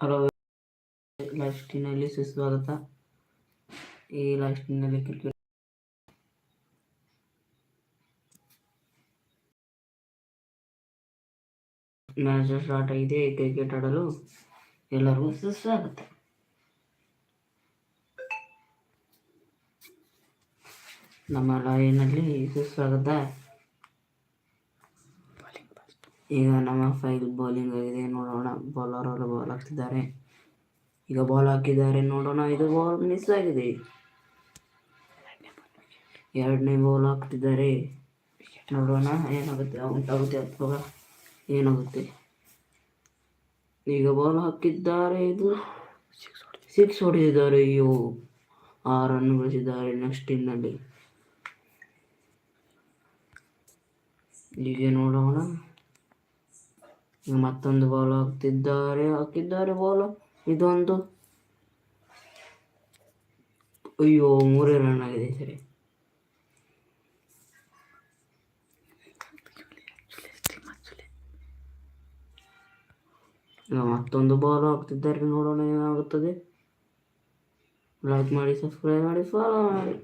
Hello ಲಾಸ್ಟಿನಲ್ಲಿ ಸುಸ್ವಾಗತ. ಈ ಲಾಸ್ಟಿನಲ್ಲಿ ಕ್ರಿಕೆಟ್ ಮ್ಯಾಚ್ ಸ್ಟಾರ್ಟ್ ಆಗಿದೆ. ಕ್ರಿಕೆಟ್ ಆಡಲು ಎಲ್ಲರಿಗೂ ಸುಸ್ವಾಗತ. ನಮ್ಮ ಲಾಯಿನಲ್ಲಿ ಸುಸ್ವಾಗತ. ಈಗ ನಮ್ಮ ಫೈಲ್ ಬೌಲಿಂಗ್ ಆಗಿದೆ, ನೋಡೋಣ. ಬೌಲರ್ ಅವರು ಬಾಲ್ ಹಾಕ್ತಿದ್ದಾರೆ. ಈಗ ಬಾಲ್ ಹಾಕಿದ್ದಾರೆ, ನೋಡೋಣ. ಇದು ಬಾಲ್ ಮಿಸ್ ಆಗಿದೆ. ಎರಡನೇ ಬಾಲ್ ಹಾಕ್ತಿದ್ದಾರೆ. ನೋಡೋಣ, ಏನಾಗುತ್ತೆ? ಔಟ್ ಆಗುತ್ತೆ ಅಥವಾ ಏನಾಗುತ್ತೆ? ಈಗ ಬಾಲ್ ಹಾಕಿದ್ದಾರೆ ಇದು. ಸಿಕ್ಸ್ ಹೊಡೆದಿದ್ದಾರೆ. ಅಯ್ಯೋ ಆ ರನ್ ಗಳಿಸಿದ್ದಾರೆ ನೆಕ್ಸ್ಟ್ ಇನ್ನಲ್ಲಿ ಈಗ ನೋಡೋಣ. ಮತ್ತೊಂದು ಬಾಲ್ ಹಾಕ್ತಿದ್ದಾರೆ ಹಾಕಿದ್ದಾರೆ ಬಾಲ್. ಇದೊಂದು. ಅಯ್ಯೋ, ಮೂರೇ ರನ್ ಆಗಿದೆ ಸರಿ. ಮತ್ತೊಂದು ಬಾಲ್ ಹಾಕ್ತಿದ್ದಾರೆ ನೋಡೋಣ ಏನಾಗುತ್ತದೆ. ಲೈಕ್ ಮಾಡಿ ಸಬ್ಸ್ಕ್ರೈಬ್ ಮಾಡಿ ಫಾಲೋ ಮಾಡಿ.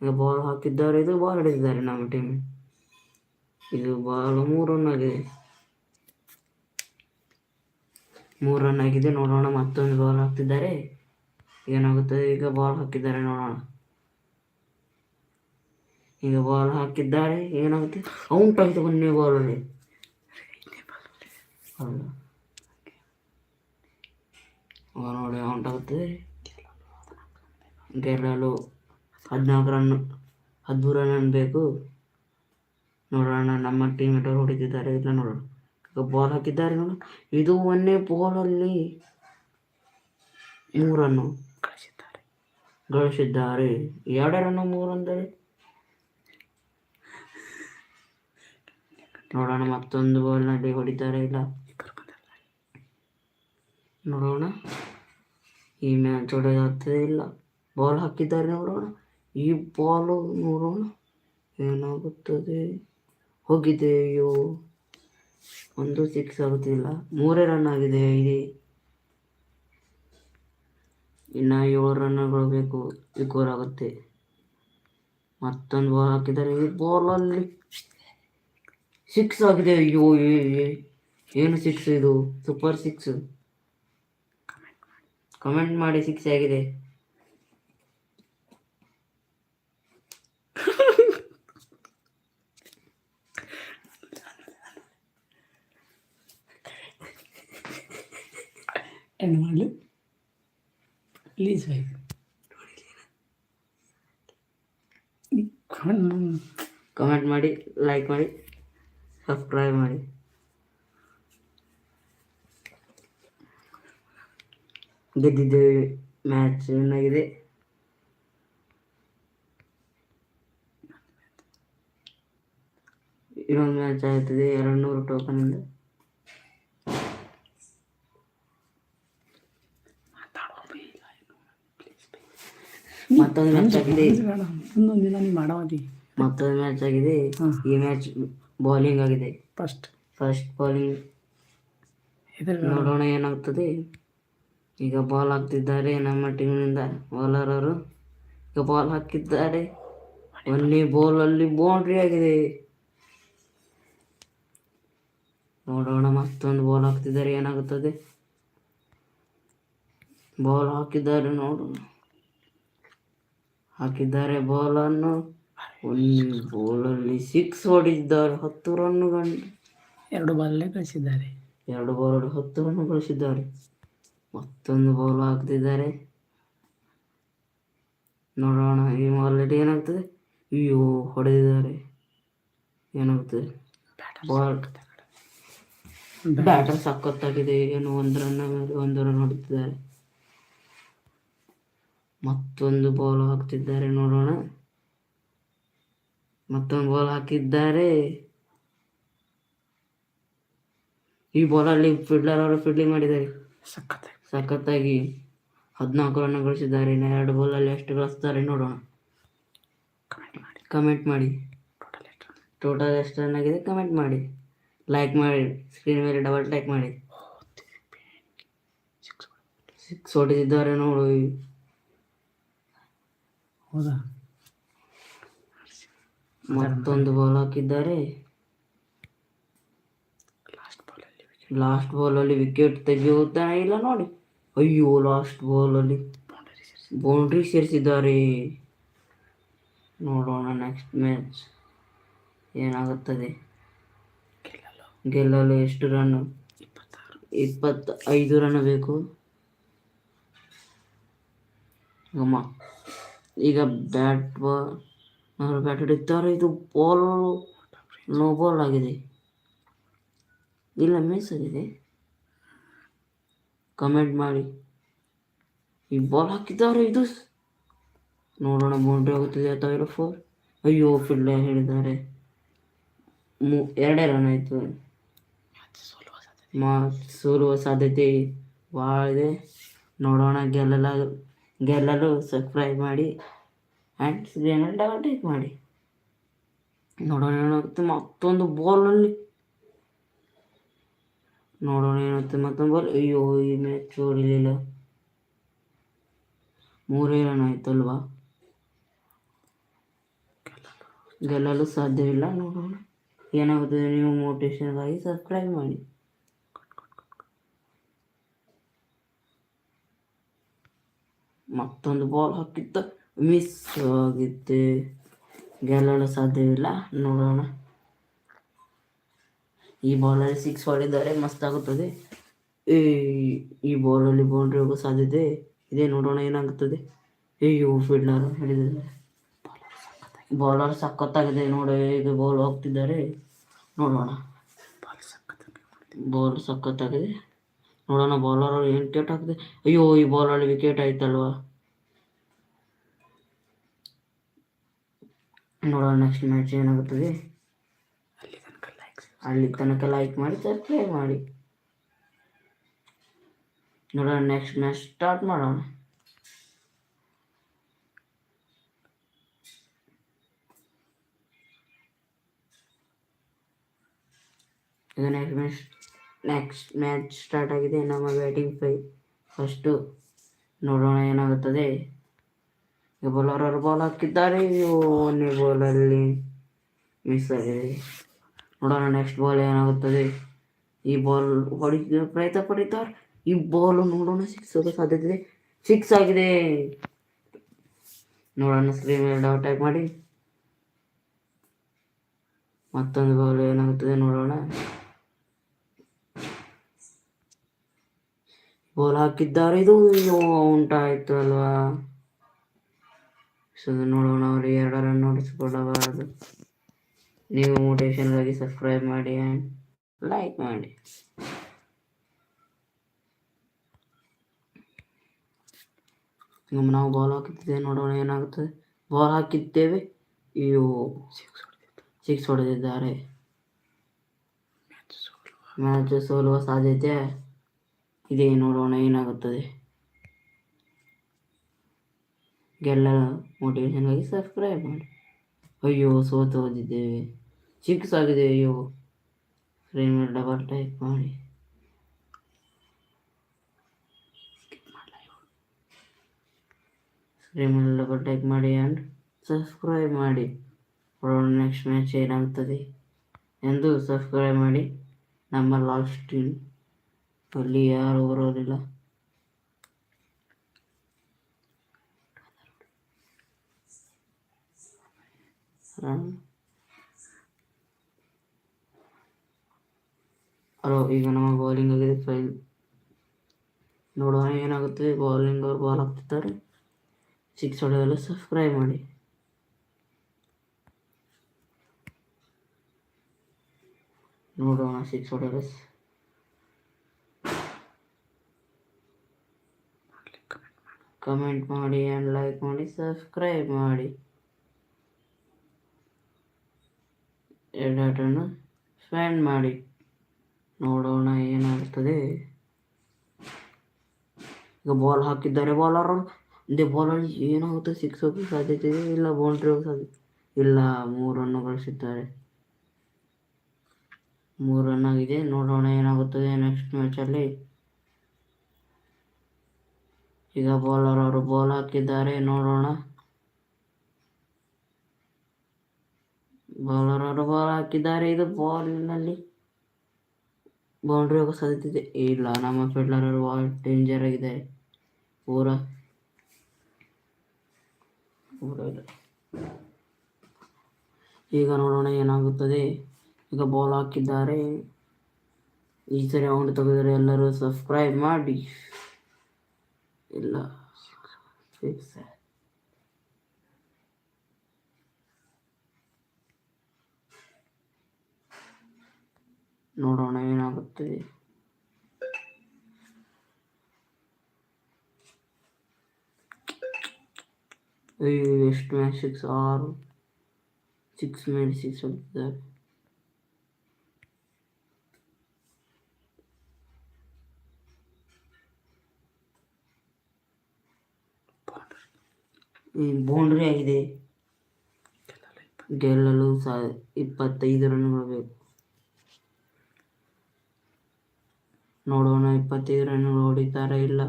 ಬಾಲ್ ಹಾಕಿದ್ದಾರೆ, ಇದು ಬಾಲ್ ಹಿಡಿದಿದ್ದಾರೆ ನಮ್ಮ ಟೀಮ್ ಇದು ಬಾಲ್ ಮೂರು ರನ್ ಆಗಿದೆ ಮೂರು ರನ್ ಆಗಿದೆ ನೋಡೋಣ, ಮತ್ತೊಂದು ಬಾಲ್ ಹಾಕ್ತಿದ್ದಾರೆ. ಏನಾಗುತ್ತದೆ ಈಗ ಬಾಲ್ ಹಾಕಿದ್ದಾರೆ ನೋಡೋಣ. ಈಗ ಬಾಲ್ ಹಾಕಿದ್ದಾರೆ. ಏನಾಗುತ್ತೆ? ಔಟ್ ಒಂದೇ ಬಾಲಲ್ಲಿ ಅಲ್ಲಿ. ನೋಡಿ ಔಟ್ ಆಗುತ್ತದೆ ಗೆಲ್ಲಲು. ಹದಿನಾಲ್ಕು ರನ್, ಹದಿಮೂರು ರನ್ ಬೇಕು ನೋಡೋಣ ನಮ್ಮ ಟೀಮ್ ಮೇಟರು ಹೊಡಿತಿದ್ದಾರೆ. ಇಲ್ಲ ನೋಡೋಣ. ಬಾಲ್ ಹಾಕಿದ್ದಾರೆ ನೋಡು. ಇದು ಒಂದೇ ಬಾಲಲ್ಲಿ ಮೂರನ್ನು ಗಳಿಸಿದ್ದಾರೆ. ಗಳಿಸಿದ್ದಾರೆ. ಎರಡರನ್ನು ಮೂರಂದರೆ ಮೂರು ಅಂದರೆ? ನೋಡೋಣ ಮತ್ತೊಂದು ಬಾಲ್ನಲ್ಲಿ ಹೊಡಿತಾರೆ ಇಲ್ಲ? ನೋಡೋಣ. ಈ ಮ್ಯಾಚ್ ಹೊಡೆದಾಗ್ತದೆ ಇಲ್ಲ? ಬಾಲ್ ಹಾಕಿದ್ದಾರೆ ನೋಡೋಣ. ಈ ಬಾಲು ನೋಡೋಣ. ಏನಾಗುತ್ತದೆ? ಹೋಗಿದೆ ಅಯ್ಯೋ ಒಂದು ಸಿಕ್ಸ್ ಆಗುತ್ತಿಲ್ಲ. ಮೂರೇ ರನ್ ಆಗಿದೆ ಇದೆ ಇನ್ನು ಏಳು ರನ್ಗಳು ಬೇಕು. ಸ್ಕೋರ್ ಆಗುತ್ತೆ. ಮತ್ತೊಂದು ಬಾಲ್ ಹಾಕಿದ್ದಾರೆ. ಈ ಬಾಲಲ್ಲಿ ಸಿಕ್ಸ್ ಆಗಿದೆ. ಅಯ್ಯೋ ಏನು ಸಿಕ್ಸ್ ಇದು? ಸೂಪರ್ ಸಿಕ್ಸ್ ಕಮೆಂಟ್ ಮಾಡಿ. ಸಿಕ್ಸ್ ಆಗಿದೆ. ಏನು ಮಾಡಲಿ. ಪ್ಲೀಸ್ ಬೈ ಕಮೆಂಟ್ ಮಾಡಿ. ಲೈಕ್ ಮಾಡಿ ಸಬ್ಸ್ಕ್ರೈಬ್ ಮಾಡಿ ಗೆದ್ದಿದ್ದೇವೆ ಮ್ಯಾಚ್ ಏನಾಗಿದೆ ಇನ್ನೊಂದು ಮ್ಯಾಚ್ ಆಗುತ್ತದೆ ಎರಡು ನೂರು ಟೋಕನಿಂದ ಮತ್ತೊಂದು ಮ್ಯಾಚ್ ಆಗಿದೆ. ನೀವು ಮತ್ತೊಂದು ಮ್ಯಾಚ್ ಆಗಿದೆ. ಈ ಮ್ಯಾಚ್ ಬೌಲಿಂಗ್ ಆಗಿದೆ. ಫಸ್ಟ್ ಫಸ್ಟ್ ಬೌಲಿಂಗ್ ನೋಡೋಣ ಏನಾಗ್ತದೆ. ಈಗ ಬಾಲ್ ಹಾಕ್ತಿದ್ದಾರೆ ನಮ್ಮ ಟೀಮ್ನಿಂದ ಬೌಲರ್ ಅವರು. ಈಗ ಬಾಲ್ ಹಾಕಿದ್ದಾರೆ. ಒಂದೇ ಅಲ್ಲಿ ಬೌಂಡ್ರಿ ಆಗಿದೆ. ನೋಡೋಣ ಮತ್ತೊಂದು ಬಾಲ್ ಹಾಕ್ತಿದ್ದಾರೆ ಏನಾಗುತ್ತದೆ. ಬಾಲ್ ಹಾಕಿದ್ದಾರೆ ನೋಡೋಣ. ಹಾಕಿದ್ದಾರೆ ಬಾಲನ್ನು. ಒಂದು ಬಾಲಲ್ಲಿ ಸಿಕ್ಸ್ ಹೊಡಿದ್ದಾರೆ ಹತ್ತು ರನ್ ಗಂಟು ಎರಡು ಬಾಲಲ್ಲೇ ಕಳಿಸಿದ್ದಾರೆ. ಎರಡು ಬಾಲ್ ಹತ್ತು ರನ್ ಗಳಿಸಿದ್ದಾರೆ ಮತ್ತೊಂದು ಬಾಲ್ ಹಾಕ್ತಿದ್ದಾರೆ. ನೋಡೋಣ ಈ ಆಲ್ರೆಡಿ ಏನಾಗ್ತದೆ? ಅಯ್ಯೋ ಹೊಡೆದಿದ್ದಾರೆ. ಏನಾಗ್ತದೆ? ಬಾಲ್ ಬ್ಯಾಟರ್ ಸಖತ್ತಾಗಿದೆ. ಏನು ಒಂದು ರನ್ ಒಂದು ರನ್ ಹೊಡಿತಿದ್ದಾರೆ. ಮತ್ತೊಂದು ಬಾಲ್ ಹಾಕ್ತಿದ್ದಾರೆ ನೋಡೋಣ. ಮತ್ತೊಂದು ಬಾಲ್ ಹಾಕಿದ್ದಾರೆ. ಈ ಬಾಲಲ್ಲಿ ಫೀಲ್ಡರ್ ಅವರು ಫೀಲ್ಡಿಂಗ್ ಮಾಡಿದ್ದಾರೆ. ಸಖತ್ ಸಖತ್ತಾಗಿ ಹದಿನಾಲ್ಕು ರನ್ ಗಳಿಸಿದ್ದಾರೆ. ಇನ್ನು ಎರಡು ಬಾಲಲ್ಲಿ ಎಷ್ಟು ಗಳಿಸ್ತಾರೆ ನೋಡೋಣ. ಕಮೆಂಟ್ ಮಾಡಿ. ಕಮೆಂಟ್ ಮಾಡಿ. ಟೋಟಲ್ ಎಷ್ಟು ರನ್ ಆಗಿದೆ ಕಮೆಂಟ್ ಮಾಡಿ. ಲೈಕ್ ಮಾಡಿ. ಸ್ಕ್ರೀನ್ ಮೇಲೆ ಡಬಲ್ ಟೈಕ್ ಮಾಡಿ. ಸಿಕ್ಸ್ ಹೊಡೆದಿದ್ದಾರೆ ನೋಡು. ಹೌದಾ? ಮತ್ತೊಂದು ಬಾಲ್ ಹಾಕಿದ್ದಾರೆ. ಲಾಸ್ಟ್ ಬಾಲಲ್ಲಿ ಅಲ್ಲಿ ವಿಕೆಟ್ ತೆಗೆಯುತ್ತಾನೆ ಇಲ್ಲ ನೋಡಿ. ಅಯ್ಯೋ ಲಾಸ್ಟ್ ಬಾಲ್ ಅಲ್ಲಿ ಬೌಂಡ್ರಿ ಸೇರಿಸಿದ್ದಾರೆ. ನೋಡೋಣ ನೆಕ್ಸ್ಟ್ ಮ್ಯಾಚ್ ಏನಾಗುತ್ತದೆ? ಗೆಲ್ಲಲು. ಎಷ್ಟು ರನ್ ಇಪ್ಪತ್ತೈದು ರನ್ ಬೇಕು. ಅಮ್ಮ. ಈಗ ಬ್ಯಾಟ್ ಬಾಲ್ ಅವರು ಬ್ಯಾಟ್ ಹಿಡಿತಾರೆ. ಇದು ಬಾಲ್ ನೋ ಬಾಲ್ ಆಗಿದೆ. ಇಲ್ಲ ಮಿಸ್ ಆಗಿದೆ. ಕಮೆಂಟ್ ಮಾಡಿ. ಈ ಬಾಲ್ ಹಾಕಿದ್ದಾರೆ ಇದು. ನೋಡೋಣ ಬೌಂಡ್ರಿ ಆಗುತ್ತದೆ ಅಥವಾ ಇಲ್ಲ ಫೋರ್ ಅಯ್ಯೋ ಫೀಲ್ಡರ್ ಹೇಳಿದ್ದಾರೆ. ಮೂ ಎರಡೇ ರನ್ ಆಯಿತು. ಮ್ಯಾಚ್ ಸೋಲುವ ಸಾಧ್ಯತೆ ಮಾ ಸೋಲುವ ಸಾಧ್ಯತೆ ಭಾಳ ಇದೆ ನೋಡೋಣ ಗೆಲ್ಲಲ ಗೆಲ್ಲಲು ಸಬ್ಸ್ಕ್ರೈಬ್ ಮಾಡಿ ಆ್ಯಂಡ್ ಸ್ಕ್ರೀನಲ್ಲಿ ಡಬಲ್ ಟೇಕ್ ಮಾಡಿ. ನೋಡೋಣ ಏನಾಗುತ್ತೆ ಮತ್ತೊಂದು ಬಾಲಲ್ಲಿ ನೋಡೋಣ ಏನಾಗುತ್ತೆ ಮತ್ತೊಂದು ಬಾಲ್ ಅಯ್ಯೋ, ಈ ಮ್ಯಾಚ್ ಹೊಡಿಲಿಲ್ಲ. ಮೂರೇ ರನ್ ಆಯ್ತಲ್ವಾ? ಗೆಲ್ಲಲು ಸಾಧ್ಯವಿಲ್ಲ, ನೋಡೋಣ. ಏನಾಗುತ್ತದೆ ನೀವು ಮೋಟಿವೇಶನ್ಗಾಗಿ ಸಬ್ಸ್ಕ್ರೈಬ್ ಮಾಡಿ. ಮತ್ತೊಂದು ಬಾಲ್ ಹಾಕಿತ್ತು ಮಿಸ್ ಆಗಿದೆ ಗೆಲ್ಲಲು ಸಾಧ್ಯವಿಲ್ಲ. ನೋಡೋಣ. ಈ ಬಾಲಲ್ಲಿ ಸಿಕ್ಸ್ ಹೊಡೆದರೆ ಮಸ್ತ್ ಆಗುತ್ತದೆ ಈ ಈ ಬಾಲಲ್ಲಿ ಬೌಂಡ್ರಿ ಹೋಗೋ ಸಾಧ್ಯತೆ ಇದೆ. ನೋಡೋಣ ಏನಾಗುತ್ತದೆ. ಅಯ್ಯೋ ಫೀಲ್ಡರ್ ಹಿಡಿದಿದ್ದಾರೆ. ಬಾಲರ್ ಸಖತ್ತಾಗಿದೆ. ನೋಡಿ ಈಗ ಬಾಲ್ ಹೋಗ್ತಿದ್ದಾರೆ. ನೋಡೋಣ. ಬಾಲ್ ಸಕ್ಕತ್ತಾಗಿದೆ ಬಾಲ್ ಸಖತ್ತಾಗಿದೆ. ನೋಡೋಣ ಬೌಲರ್ ಏನು ಟೇಟ್ ಹಾಕಿದೆ. ಅಯ್ಯೋ ಈ ಬಾಲಲ್ಲಿ ವಿಕೆಟ್ ಆಯ್ತಲ್ವಾ. ನೋಡೋಣ ನೆಕ್ಸ್ಟ್ ಮ್ಯಾಚ್ ಏನಾಗುತ್ತದೆ. ಅಲ್ಲಿ ತನಕ ಲೈಕ್ಸ್ ಅಲ್ಲಿ ತನಕ ಲೈಕ್ ಮಾಡಿ ಸಬ್ಸ್ಕ್ರೈಬ್ ಮಾಡಿ. ನೋಡೋಣ ನೆಕ್ಸ್ಟ್ ಮ್ಯಾಚ್ ಸ್ಟಾರ್ಟ್ ಮಾಡೋಣ. ಈಗ next match next match start ಆಗಿದೆ, ನಮ್ಮ ಬ್ಯಾಟಿಂಗ್ ಫೈ ಫಸ್ಟು ನೋಡೋಣ ಏನಾಗುತ್ತದೆ. ಈ ಬೌಲರ್ ಬಾಲ್ ಹಾಕಿದ್ದಾರೆ. ಒಂದೇ ಬಾಲಲ್ಲಿ ಮಿಸ್ ಆಗಿದೆ ನೋಡೋಣ ನೆಕ್ಸ್ಟ್ ಬಾಲ್ ಏನಾಗುತ್ತದೆ. ಈ ಬಾಲ್ ಹೊಡಿ ಪ್ರಯತ್ನ ಪಡಿತಾರೆ ಈ ಬಾಲ್ ನೋಡೋಣ ಸಿಕ್ಸ್ ಹೋಗೋ ಸಾಧ್ಯತೆ ಸಿಕ್ಸ್ ಆಗಿದೆ. ನೋಡೋಣ ಸ್ಕ್ರೀನ್ ಮೇಲೆ ಡೌಟ್ ಆಗಿ ಮಾಡಿ. ಮತ್ತೊಂದು ಬಾಲ್ ಏನಾಗುತ್ತದೆ ನೋಡೋಣ. ಬಾಲ್ ಹಾಕಿದ್ದಾರೆ ಇದು ಉಂಟಾಯಿತು ಅಲ್ವಾ? ಸೊ, ನೋಡೋಣ ಅವ್ರಿಗೆ ಎರಡು ರನ್ ನೋಡಿಸ್ಕೊಡಬಾರದು ನೀವು ಮೋಟಿವೇಶನ್ಗಾಗಿ ಸಬ್ಸ್ಕ್ರೈಬ್ ಮಾಡಿ ಆ್ಯಂಡ್ ಲೈಕ್ ಮಾಡಿ. ನಾವು ಬಾಲ್ ಹಾಕಿದ್ದೇವೆ, ನೋಡೋಣ ಏನಾಗುತ್ತದೆ ಬಾಲ್ ಹಾಕಿದ್ದೇವೆ. ಅಯ್ಯೋ ಸಿಕ್ಸ್ ಹೊಡೆದಿದ್ದಾರೆ. ಮ್ಯಾಚ್ ಸೋಲುವ ಸಾಧ್ಯತೆ. ಇದೆ ನೋಡೋಣ, ಏನಾಗುತ್ತದೆ? ಗೆಲ್ಲ ಮೋಟಿವೇಶನ್ಗಾಗಿ ಸಬ್ಸ್ಕ್ರೈಬ್ ಮಾಡಿ. ಅಯ್ಯೋ, ಸೋತು ಹೋಗಿದ್ದೇವೆ. ಚಿಕ್ಸ್ ಆಗಿದೆ, ಅಯ್ಯೋ. ಸ್ಕ್ರೀನ್ ಡಬಲ್ ಟೈಪ್ ಮಾಡಿ. ಸ್ಕ್ರೀನ್ ಮೇಲೆ ಡಬಲ್ ಟೈಪ್ ಮಾಡಿ ಆ್ಯಂಡ್ ಸಬ್ಸ್ಕ್ರೈಬ್ ಮಾಡಿ. ನೋಡೋಣ ನೆಕ್ಸ್ಟ್ ಮ್ಯಾಚ್ ಏನಾಗ್ತದೆ ಎಂದು ಸಬ್ಸ್ಕ್ರೈಬ್ ಮಾಡಿ. ನಮ್ಮ ಲಾಸ್ಟ್ ಟೀಮ್ ಅಲ್ಲಿ ಯಾರು ಬರೋದಿಲ್ಲ. ಹಲೋ, ಈಗ ನಮ್ಮ ಬೌಲಿಂಗ್ ಆಗಿದೆ ಫೈನ್ ನೋಡೋಣ ಏನಾಗುತ್ತೆ. ಬೌಲಿಂಗ್ ಅವ್ರು ಬಾಲ್ ಹಾಕ್ತಿದ್ದಾರೆ. ಸಿಕ್ಸ್ ಹೊಡೆಯಲು ಸಬ್ಸ್ಕ್ರೈಬ್ ಮಾಡಿ. ನೋಡೋಣ ಸಿಕ್ಸ್ ಹೊಡೆಯಲು ಮಾಡಲಿ ಕಮೆಂಟ್ ಮಾಡಿ ಆ್ಯಂಡ್ ಲೈಕ್ ಮಾಡಿ ಸಬ್ಸ್ಕ್ರೈಬ್ ಮಾಡಿ. ಎಡಾಟನ್ನು ಸ್ಪೆಂಡ್ ಮಾಡಿ. ನೋಡೋಣ ಏನಾಗುತ್ತದೆ ಈಗ ಬಾಲ್ ಹಾಕಿದ್ದಾರೆ ಬಾಲರ್ ಅಂದೇ ಬಾಲಲ್ಲಿ ಏನಾಗುತ್ತೆ ಸಿಕ್ಸ್ ಹೋಗಿ ಸಾಧ್ಯತೆ ಇದೆ ಇಲ್ಲ ಬೌಂಡ್ರಿ ಹೋಗಿ ಸಾಧ್ಯ ಇಲ್ಲ. ಮೂರು ರನ್ನು ಗಳಿಸಿದ್ದಾರೆ. ಮೂರು ರನ್ ನೋಡೋಣ ಏನಾಗುತ್ತದೆ ನೆಕ್ಸ್ಟ್ ಮ್ಯಾಚಲ್ಲಿ ಈಗ ಬೌಲರ್ ಅವರು ಬಾಲ್ ಹಾಕಿದ್ದಾರೆ, ನೋಡೋಣ. ಬೌಲರ್ ಅವರು ಬಾಲ್ ಹಾಕಿದ್ದಾರೆ, ಇದು ಬಾಲ್ನಲ್ಲಿ ಬೌಂಡ್ರಿ ಹೋಗೋ ಸಾಧ್ಯತೆ ಇಲ್ಲ, ನಮ್ಮ ಫೀಲ್ಡರ್ ಅವರು ಬಾಲ್ ಡೇಂಜರ್ ಆಗಿದ್ದಾರೆ ಪೂರ. ಈಗ ನೋಡೋಣ ಏನಾಗುತ್ತದೆ. ಈಗ ಬಾಲ್ ಹಾಕಿದ್ದಾರೆ. ಈ ಸರಿ ಔಟ್ ತೆಗೆದರೆ ಎಲ್ಲರೂ ಸಬ್ಸ್ಕ್ರೈಬ್ ಮಾಡಿ. ಇಲ್ಲ ಸಿಕ್ಸ್ ನೋಡೋಣ ಏನಾಗುತ್ತದೆ ಎಷ್ಟು ಮ್ಯಾಚ್ ಸಿಕ್ಸ್ ಆರು ಸಿಕ್ಸ್ ಮೇಲೆ ಸಿಕ್ಸ್ ಹೊಡಿತಿದ್ದಾರೆ ಬೌಂಡ್ರಿ ಆಗಿದೆ. ಗೆಲ್ಲಲು ಸಾ ಇಪ್ಪತ್ತೈದು ರನ್ಗಳು ಬೇಕು. ನೋಡೋಣ ಇಪ್ಪತ್ತೈದು ರನ್ಗಳು ಹೊಡಿತಾರ ಇಲ್ಲ?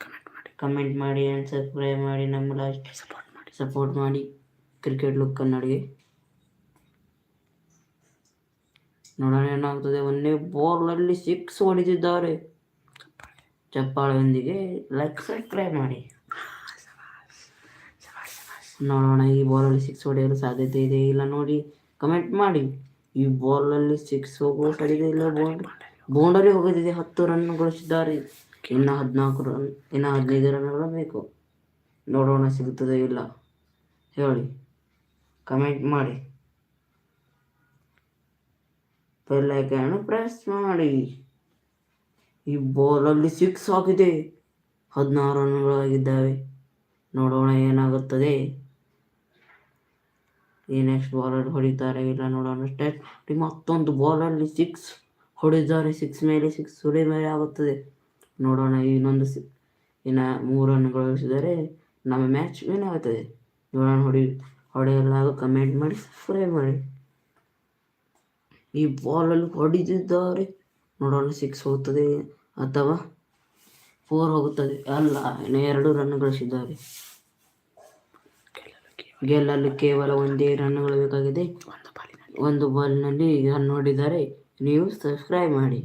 ಕಮೆಂಟ್ ಮಾಡಿ. ಕಮೆಂಟ್ ಮಾಡಿ ಆ್ಯಂಡ್ ಸಬ್ಸ್ಕ್ರೈಬ್ ಮಾಡಿ ನಮ್ಮ ಲಾಸ್ಟ್ ಸಪೋರ್ಟ್ ಮಾಡಿ. ಸಪೋರ್ಟ್ ಮಾಡಿ. ಕ್ರಿಕೆಟ್ ಲುಕ್ ಕನ್ನಡಿಗೆ. ನೋಡೋಣ ಏನಾಗ್ತದೆ ಒಂದೇ ಬಾಲ್ನಲ್ಲಿ ಸಿಕ್ಸ್ ಹೊಡೆದಿದ್ದಾರೆ ಚಪ್ಪಾಳೆಯೊಂದಿಗೆ ಲೈಕ್ ಸಬ್ಸ್ಕ್ರೈಬ್ ಮಾಡಿ. ನೋಡೋಣ ಈ ಬಾಲಲ್ಲಿ ಸಿಕ್ಸ್ ಹೊಡೆಯಲು ಸಾಧ್ಯತೆ ಇದೆ ಇಲ್ಲ ನೋಡಿ ಕಮೆಂಟ್ ಮಾಡಿ. ಈ ಬಾಲಲ್ಲಿ ಸಿಕ್ಸ್ ಹೋಗುವ ಸಾಧ್ಯತೆ ಇಲ್ಲ ಬೌಂಡ್ರಿ ಬೌಂಡರಿ ಹೋಗೋದಿದೆ ಹತ್ತು ರನ್ ಗಳಿಸಿದ್ದಾರೆ. ಇನ್ನು ಹದಿನಾಲ್ಕು ರನ್ ಇನ್ನು ಹದಿನೈದು ರನ್ಗಳು ಬೇಕು. ನೋಡೋಣ ಸಿಗುತ್ತದೆ ಇಲ್ಲ. ಹೇಳಿ. ಕಮೆಂಟ್ ಮಾಡಿ. ಬೆಲ್ಲೈಕನ್ನು ಪ್ರೆಸ್ ಮಾಡಿ. ಈ ಬಾಲಲ್ಲಿ ಸಿಕ್ಸ್ ಆಗಿದೆ. ಹದಿನಾರು ರನ್ಗಳಾಗಿದ್ದಾವೆ ನೋಡೋಣ ಏನಾಗುತ್ತದೆ. ಈ ನೆಕ್ಸ್ಟ್ ಬಾಲರ್ ಹೊಡಿತಾರೆ ಇಲ್ಲ ನೋಡೋಣ. ಸ್ಟೇಟ್ ಮತ್ತೊಂದು ಬಾಲಲ್ಲಿ ಸಿಕ್ಸ್ ಹೊಡಿದ್ದಾರೆ ಸಿಕ್ಸ್ ಮೇಲೆ ಸಿಕ್ಸ್ ಸುಳಿ ಮೇಲೆ ಆಗುತ್ತದೆ. ನೋಡೋಣ ಇನ್ನೊಂದು ಸಿ ಇನ್ನು ಮೂರು ರನ್ಗಳು ಗಳಿಸಿದರೆ ನಮ್ಮ ಮ್ಯಾಚ್ ವಿನ್ ಆಗುತ್ತದೆ. ನೋಡೋಣ, ಹೊಡಿ ಹೊಡೆಯಲಾಗ ಕಮೆಂಟ್ ಮಾಡಿ ಸಬ್ಸ್ಕ್ರೈಬ್ ಮಾಡಿ. ಈ ಬಾಲಲ್ಲಿ ಹೊಡೆದಿದ್ದಾರೆ. ನೋಡೋಣ ಸಿಕ್ಸ್ ಹೋಗುತ್ತದೆ ಅಥವಾ ಫೋರ್ ಹೋಗುತ್ತದೆ. ಅಲ್ಲ, ಇನ್ನು ಎರಡು ರನ್ ಗಳಿಸಿದ್ದಾರೆ. ಗೆಲ್ಲಲು ಕೇವಲ ಒಂದೇ ರನ್ಗಳು ಬೇಕಾಗಿದೆ. ಒಂದು ಬಾಲಿನಲ್ಲಿ ಒಂದು ಬಾಲ್ನಲ್ಲಿ ರನ್ ನೋಡಿದರೆ ನೀವು ಸಬ್ಸ್ಕ್ರೈಬ್ ಮಾಡಿ.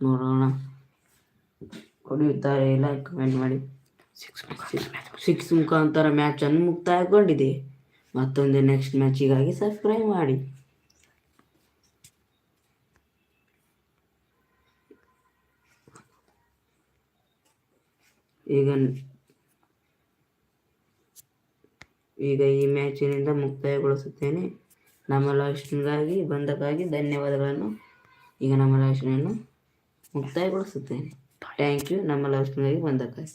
ನೋಡೋಣ. ಹೊಡೆಯುತ್ತಾರೆ ಇಲ್ಲ ಕಮೆಂಟ್ ಮಾಡಿ. ಸಿಕ್ಸ್ ಮುಖಾಂತರ ಮ್ಯಾಚನ್ನು ಮುಕ್ತಾಯಗೊಂಡಿದೆ. ಮತ್ತೊಂದು ನೆಕ್ಸ್ಟ್ ಮ್ಯಾಚಿಗಾಗಿ ಸಬ್ಸ್ಕ್ರೈಬ್ ಮಾಡಿ. ಈಗ ಈಗ ಈ ಮ್ಯಾಚಿನಿಂದ ಮುಕ್ತಾಯಗೊಳಿಸುತ್ತೇನೆ. ನಮ್ಮ ಲಾಸ್ಟ್ಗಾಗಿ ಬಂದಕ್ಕಾಗಿ ಧನ್ಯವಾದಗಳನ್ನು ಈಗ ನಮ್ಮ ಲಾಸ್ಟ್ನನ್ನು ಮುಕ್ತಾಯಗೊಳಿಸುತ್ತೇನೆ. ಥ್ಯಾಂಕ್ ಯು ನಮ್ಮ ಲಾಸ್ಟ್ಗಾಗಿ ಬಂದಕ್ಕಾಗಿ